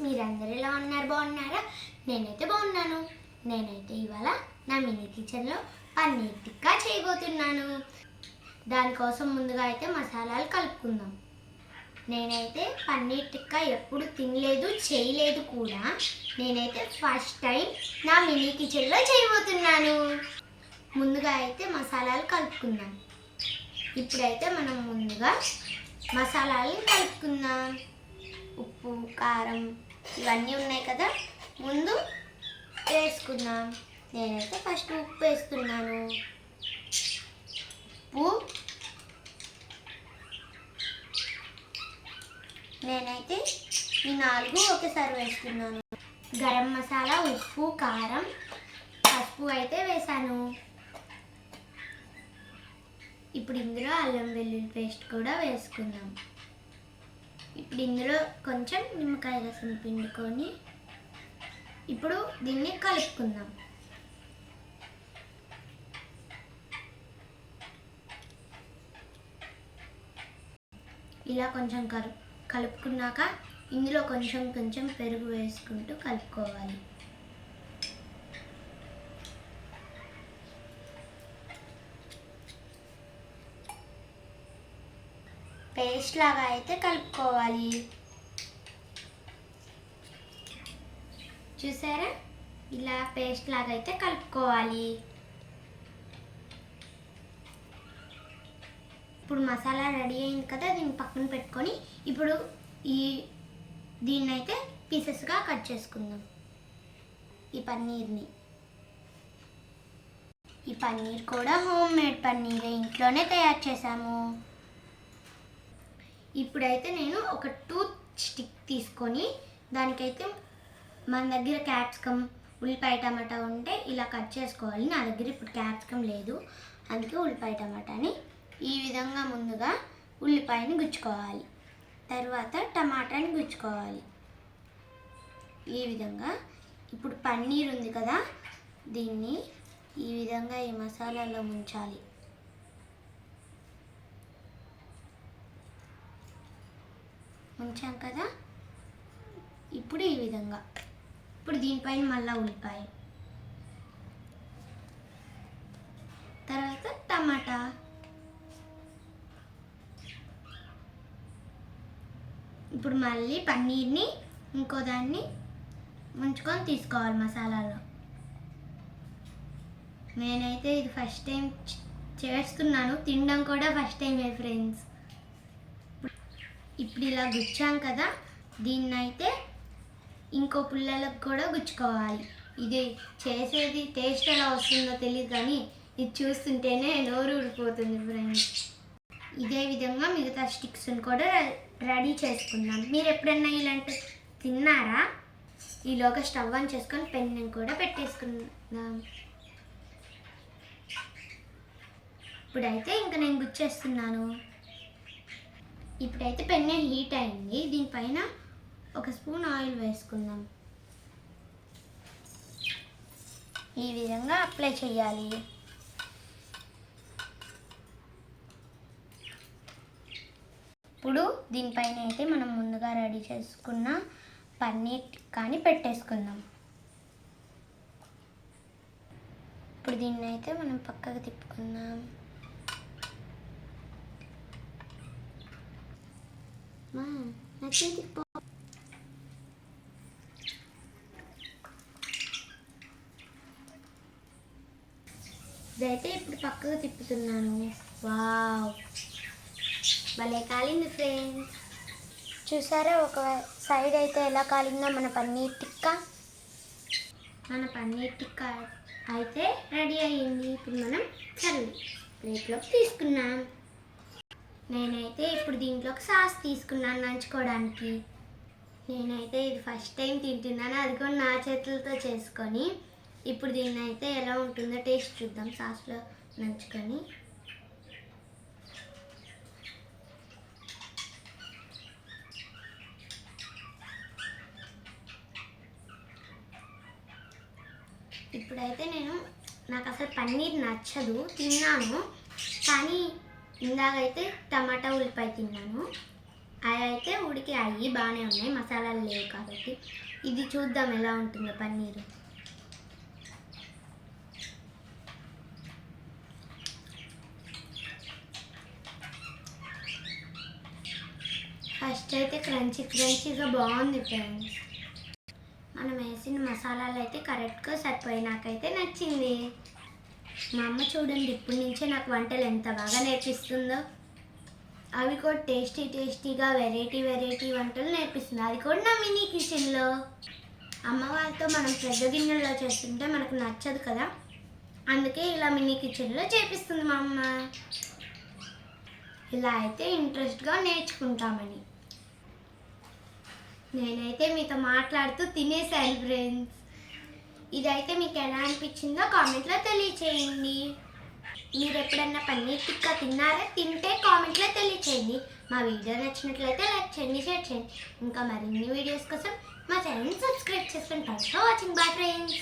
మీరందరూ ఎలా ఉన్నారు? బాగున్నారా? నేనైతే బాగున్నాను. నేనైతే ఇవాళ నా మినీ కిచెన్లో పన్నీర్ టిక్కా చేయబోతున్నాను. దానికోసం ముందుగా అయితే మసాలాలు కలుపుకుందాం. నేనైతే పన్నీర్ టిక్కా ఎప్పుడు తినలేదు చేయలేదు కూడా. నేనైతే ఫస్ట్ టైం నా మినీ కిచెన్లో చేయబోతున్నాను. ముందుగా అయితే మసాలాలు కలుపుకుందాం. ఇప్పుడైతే మనం ముందుగా మసాలాలు కలుపుకుందాం. ఉప్పు కారం ఇవన్నీ ఉన్నాయి కదా. ముందు వేసుకుందాం. నేనైతే ఫస్ట్ ఉప్పు వేస్తున్నాను ఉప్పు. నేనైతే ఈ నాలుగు ఒకేసారి వేసుకున్నాను. గరం మసాలా ఉప్పు కారం పసుపు అయితే వేసాను. ఇప్పుడు ఇందులో అల్లం వెల్లుల్లి పేస్ట్ కూడా వేసుకుందాం. ఇప్పుడు ఇందులో కొంచెం నిమ్మకాయ రసం పిండుకొని ఇప్పుడు దీన్ని కలుపుకుందాం. ఇలా కొంచెం కలు కలుపుకున్నాక ఇందులో కొంచెం కొంచెం పెరుగు వేసుకుంటూ కలుపుకోవాలి. పేస్ట్ లాగా అయితే కలుపుకోవాలి. చూసారా? ఇలా పేస్ట్ లాగా అయితే కలుపుకోవాలి. ఇప్పుడు మసాలా రెడీ అయింది కదా దీన్ని పక్కన పెట్టుకొని ఇప్పుడు ఈ దీన్ని అయితే పీసెస్గా కట్ చేసుకుందాం. ఈ పన్నీర్ని. ఈ పన్నీర్ కూడా హోమ్ మేడ్ పన్నీరే ఇంట్లోనే తయారు చేసాము ఇప్పుడైతే నేను ఒక టూత్ స్టిక్ తీసుకొని దానికైతే మన దగ్గర క్యాప్సికమ్ ఉల్లిపాయ టమాటా ఉంటే ఇలా కట్ చేసుకోవాలి. నా దగ్గర ఇప్పుడు క్యాప్సికమ్ లేదు. అందుకే ఉల్లిపాయ టమాటాని ఈ విధంగా ముందుగా ఉల్లిపాయని గుచ్చుకోవాలి. తర్వాత టమాటాని గుచ్చుకోవాలి. ఈ విధంగా ఇప్పుడు పన్నీర్ ఉంది కదా దీన్ని ఈ విధంగా ఈ మసాలాలో ముంచాలి. ఉంచాం కదా? ఇప్పుడు ఈ విధంగా. ఇప్పుడు దీనిపైన మళ్ళీ ఉల్లిపాయ. తర్వాత టమాటా. ఇప్పుడు మళ్ళీ పన్నీర్ని ఇంకో దాన్ని ముంచుకొని తీసుకోవాలి మసాలాలో. నేనైతే ఇది ఫస్ట్ టైం చేస్తున్నాను. తినడం కూడా ఫస్ట్ టైం ఫ్రెండ్స్ ఇప్పుడు ఇలా గుచ్చాం కదా దీన్ని అయితే ఇంకో పుల్లలకు కూడా గుచ్చుకోవాలి. ఇది చేసేది టేస్ట్ ఎలా వస్తుందో తెలియదు కానీ ఇది చూస్తుంటేనే నోరు ఊడిపోతుంది ఫ్రెండ్స్ ఇదే విధంగా మిగతా స్టిక్స్ని కూడా రెడీ చేసుకుందాం మీరు ఎప్పుడన్నా ఇలాంటి తిన్నారా? ఈలోగా స్టవ్ ఆన్ చేసుకొని పెన్ను కూడా పెట్టేసుకుందాం. ఇప్పుడైతే ఇంకా నేను గుచ్చేస్తున్నాను. ఇప్పుడైతే పెన్ను హీట్ అయింది. దీనిపైన ఒక స్పూన్ ఆయిల్ వేసుకుందాం. ఈ విధంగా అప్లై చేయాలి. ఇప్పుడు దీనిపైన అయితే మనం ముందుగా రెడీ చేసుకున్న పన్నీర్ కానీ పెట్టేసుకుందాం. ఇప్పుడు దీన్ని అయితే మనం పక్కకు తిప్పుకుందాం. మా, నా చేతికి పో ఇదైతే ఇప్పుడు పక్కకు తిప్పుతున్నాను. వావ్. భలే కాలింది ఫ్రెండ్స్ చూసారా ఒక సైడ్ అయితే ఎలా కాలిందో మన పన్నీర్ టిక్కా? మన పన్నీర్ టిక్కా అయితే రెడీ అయ్యింది. ఇప్పుడు మనం కర్రీ ప్లేట్లోకి తీసుకున్నాం నేనైతే ఇప్పుడు దీంట్లోకి సాస్ తీసుకున్నాను నంచుకోవడానికి. నేనైతే ఇది ఫస్ట్ టైం తింటున్నాను. అది కూడా నా చేతులతో చేసుకొని ఇప్పుడు దీన్ని అయితే ఎలా ఉంటుందో టేస్ట్ చూద్దాం సాస్లో నంచుకొని. ఇప్పుడైతే నేను నాకు అసలు పన్నీర్ నచ్చదు తిన్నాను. కానీ ఇందాకైతే టమాటా ఉల్లిపాయ తిన్నాను. అవి అయితే ఉడికి అయ్యి బాగానే ఉన్నాయి. మసాలాలు లేవు కాబట్టి. ఇది చూద్దాం ఎలా ఉంటుందో పన్నీరు. ఫస్ట్ అయితే క్రంచీ క్రంచీగా బాగుంది ఫ్రెండ్స్. మనం వేసిన మసాలాలు అయితే కరెక్ట్గా సరిపోయినాకైతే నచ్చింది. మా అమ్మ చూడండి ఇప్పటి నుంచే నాకు వంటలు ఎంత బాగా నేర్పిస్తుందో. అవి కూడా టేస్టీ టేస్టీగా వెరైటీ వెరైటీ వంటలు నేర్పిస్తుంది. అది కూడా నా మినీ కిచెన్లో. అమ్మ వాళ్ళతో మనం పెద్ద గిన్నెల్లో చేస్తుంటే మనకు నచ్చదు కదా. అందుకే ఇలా మినీ కిచెన్లో చేపిస్తుంది మా అమ్మ. ఇలా అయితే ఇంట్రెస్ట్గా నేర్చుకుంటామని. నేనైతే మీతో మాట్లాడుతూ తినేసాను ఫ్రెండ్స్. ఇదైతే మీకు ఎలా అనిపించిందో కామెంట్లో తెలియచేయండి. మీరు ఎప్పుడన్నా పన్నీర్ టిక్కా తిన్నారా? తింటే కామెంట్లో తెలియచేయండి. మా వీడియో నచ్చినట్లయితే లైక్ చేయండి షేర్ చేయండి. ఇంకా మరిన్ని వీడియోస్ కోసం మా ఛానల్ సబ్స్క్రైబ్ చేసుకుంటారు ఫర్ వాచింగ్ బాయ్ ఫ్రెండ్స్